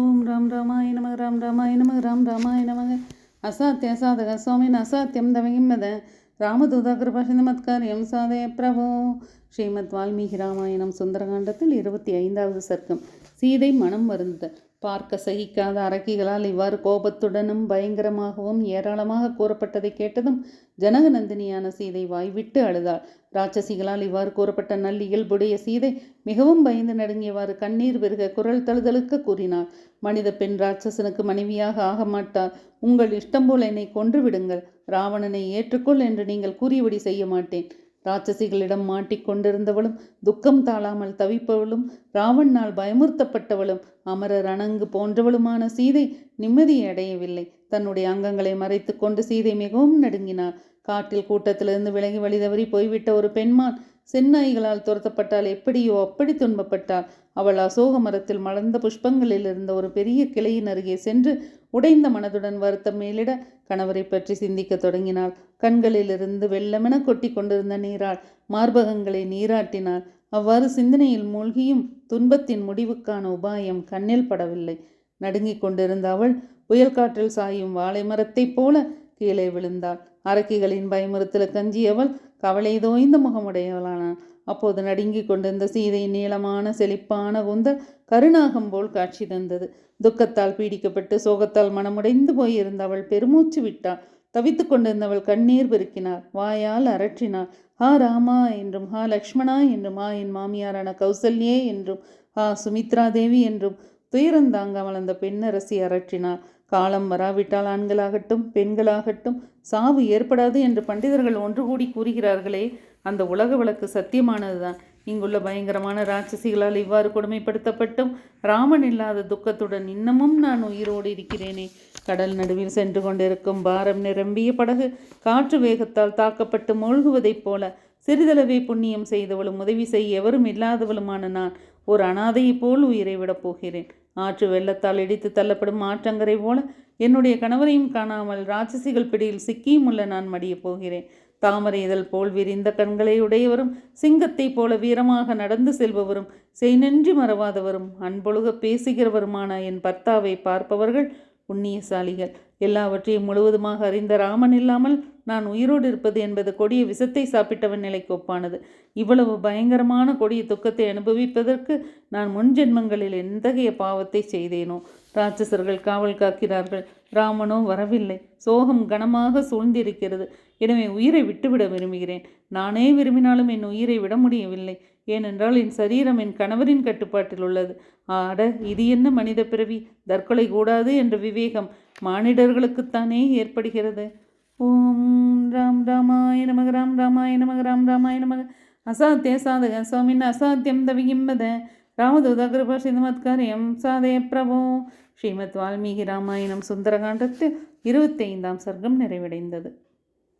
ஓம் ராம் ராமாய நமக ராம் ராமாய நமக ராம் ராமாய நமக. அசாத்திய சாதக சுவாமின் அசாத்தியம் தவகிம்மத ராமதூதா கிருபாஷிந்தமத்காரியம் சாதய பிரபோ. ஸ்ரீமத் வால்மீகி ராமாயணம் சுந்தரகாண்டத்தில் இருபத்தி ஐந்தாவது சர்க்கம். சீதை மனம் வருந்துதல் பார்க்க சகிக்காத அரக்கிகளால் இவ்வாறு கோபத்துடனும் பயங்கரமாகவும் ஏராளமாக கூறப்பட்டதை கேட்டதும் ஜனகநந்தினியான சீதை வாய்விட்டு அழுதாள். ராட்சசிகளால் இவ்வாறு கூறப்பட்ட நல் இயல்புடைய சீதை மிகவும் பயந்து நடுங்கியவாறு கண்ணீர் பெருக குரல் தழுதலுக்க கூறினாள். மனித பெண் ராட்சசனுக்கு மனைவியாக ஆக மாட்டார் உங்கள் இஷ்டம் போல் என்னை கொன்று விடுங்கள். ராவணனை ஏற்றுக்கொள் என்று நீங்கள் கூறியபடி செய்ய மாட்டேன். ராட்சசிகளிடம் மாட்டிக்கொண்டிருந்தவளும் துக்கம் தாழாமல் தவிப்பவளும் ராவண்ணால் பயமுறுத்தப்பட்டவளும் அமரர் அணங்கு போன்றவளுமான சீதை நிம்மதியை அடையவில்லை. தன்னுடைய அங்கங்களை மறைத்து கொண்டு சீதை மிகவும் நடுங்கினார் காட்டில் கூட்டத்திலிருந்து விலகி வழிதவறி போய்விட்ட ஒரு பெண்மான் செந்நாய்களால் துரத்தப்பட்டால் எப்படியோ அப்படி துன்பப்பட்டாள். அவள் அசோக மரத்தில் மலர்ந்த புஷ்பங்களில் இருந்த ஒரு பெரிய கிளையின் அருகே சென்று உடைந்த மனதுடன் வருத்தம் மேலிட கணவரை பற்றி சிந்திக்க தொடங்கினாள். கண்களிலிருந்து வெள்ளமென கொட்டி கொண்டிருந்த நீரால் மார்பகங்களை நீராட்டினாள். அவ்வாறு சிந்தனையில் மூழ்கியும் துன்பத்தின் முடிவுக்கான உபாயம் கண்ணில் படவில்லை. நடுங்கிக் கொண்டிருந்த அவள் புயல் காற்றில் சாயும் வாழை மரத்தைப் போல கீழே விழுந்தாள். அரக்கிகளின் பயமுறுத்தல கஞ்சியவள் கவலை தோய்ந்த முகமுடையவளானாள் அப்போது நடுங்கிக் கொண்டிருந்த சீதையின் நீளமான செழிப்பான குந்தல் கருணாகம் போல் காட்சி தந்தது. துக்கத்தால் பீடிக்கப்பட்டு சோகத்தால் மனமுடைந்து போயிருந்த அவள் பெருமூச்சு விட்டாள். தவித்து கொண்டிருந்தவள் கண்ணீர் பெருக்கினார் வாயால் அரற்றினாள். ஹா ராமா என்றும் ஹா லக்ஷ்மணா என்றும் ஹா என் மாமியாரான கௌசல்யே என்றும் ஹா சுமித்ரா தேவி என்றும் துயரந்தாங்க அந்த பெண்ணரசி அரற்றினார் காலம் வராவிட்டால் ஆண்களாகட்டும் பெண்களாகட்டும் சாவு ஏற்படாது என்று பண்டிதர்கள் ஒன்று கூடி கூறுகிறார்களே அந்த உலக வழக்கு சத்தியமானதுதான். இங்குள்ள பயங்கரமான ராட்சசிகளால் இவ்வாறு கொடுமைப்படுத்தப்பட்டும் ராமன் இல்லாத துக்கத்துடன் இன்னமும் நான் உயிரோடு இருக்கிறேனே. கடல் நடுவில் சென்று கொண்டிருக்கும் பாரம் நிரம்பிய படகு காற்று வேகத்தால் தாக்கப்பட்டு மூழ்குவதைப் போல சிறிதளவே புண்ணியம் செய்தவளும் உதவி செய்ய எவரும் இல்லாதவளுமான நான் ஒரு அனாதையைப் போல் உயிரை விடப் போகிறேன். ஆற்று வெள்ளத்தால் இடித்து தள்ளப்படும் ஆற்றங்கரை போல என்னுடைய கணவரையும் காணாமல் ராட்சசிகள் பிடியில் சிக்கியும் உள்ள நான் மடியப் போகிறேன். தாமரை இதழ் போல் விரிந்த கண்களை உடையவரும் சிங்கத்தைப் போல வீரமாக நடந்து செல்பவரும் செய்நின்றி மறவாதவரும் அன்பொழுக பேசுகிறவருமான என் பர்த்தாவை பார்ப்பவர்கள் புண்ணியசாலிகள். எல்லாவற்றையும் முழுவதுமாக அறிந்த ராமன் இல்லாமல் நான் உயிரோடு இருப்பது என்பது கொடிய விசத்தை சாப்பிட்டவன் நிலைக்கு ஒப்பானது. இவ்வளவு பயங்கரமான கொடிய துக்கத்தை அனுபவிப்பதற்கு நான் முன் ஜென்மங்களில் எந்தகைய பாவத்தை செய்தேனோ? ராட்சசர்கள் காவல் காக்கிறார்கள். ராமனோ வரவில்லை. சோகம் கனமாக சூழ்ந்திருக்கிறது. எனவே உயிரை விட்டுவிட விரும்புகிறேன். நானே விரும்பினாலும் என் உயிரை விட முடியவில்லை. ஏனென்றால் என் சரீரம் என் கணவரின் கட்டுப்பாட்டில் உள்ளது. ஆட இது என்ன மனித பிறவி? தற்கொலை கூடாது என்ற விவேகம் மானிடர்களுக்குத்தானே ஏற்படுகிறது. ஓம் ராம் ராமாய நமக ராம் ராமாய நமக ராம் ராமாய நமக. அசாத்திய சாதக சுவாமின் அசாத்தியம் தவிகிம்பத ராமதூத கிருபா ஸ்ரீமத்காரியம் சாதய பிரபோ. ஸ்ரீமத் வால்மீகி ராமாயணம் சுந்தரகாண்டத்தில் இருபத்தைந்தாம் சர்க்கம் நிறைவடைந்தது.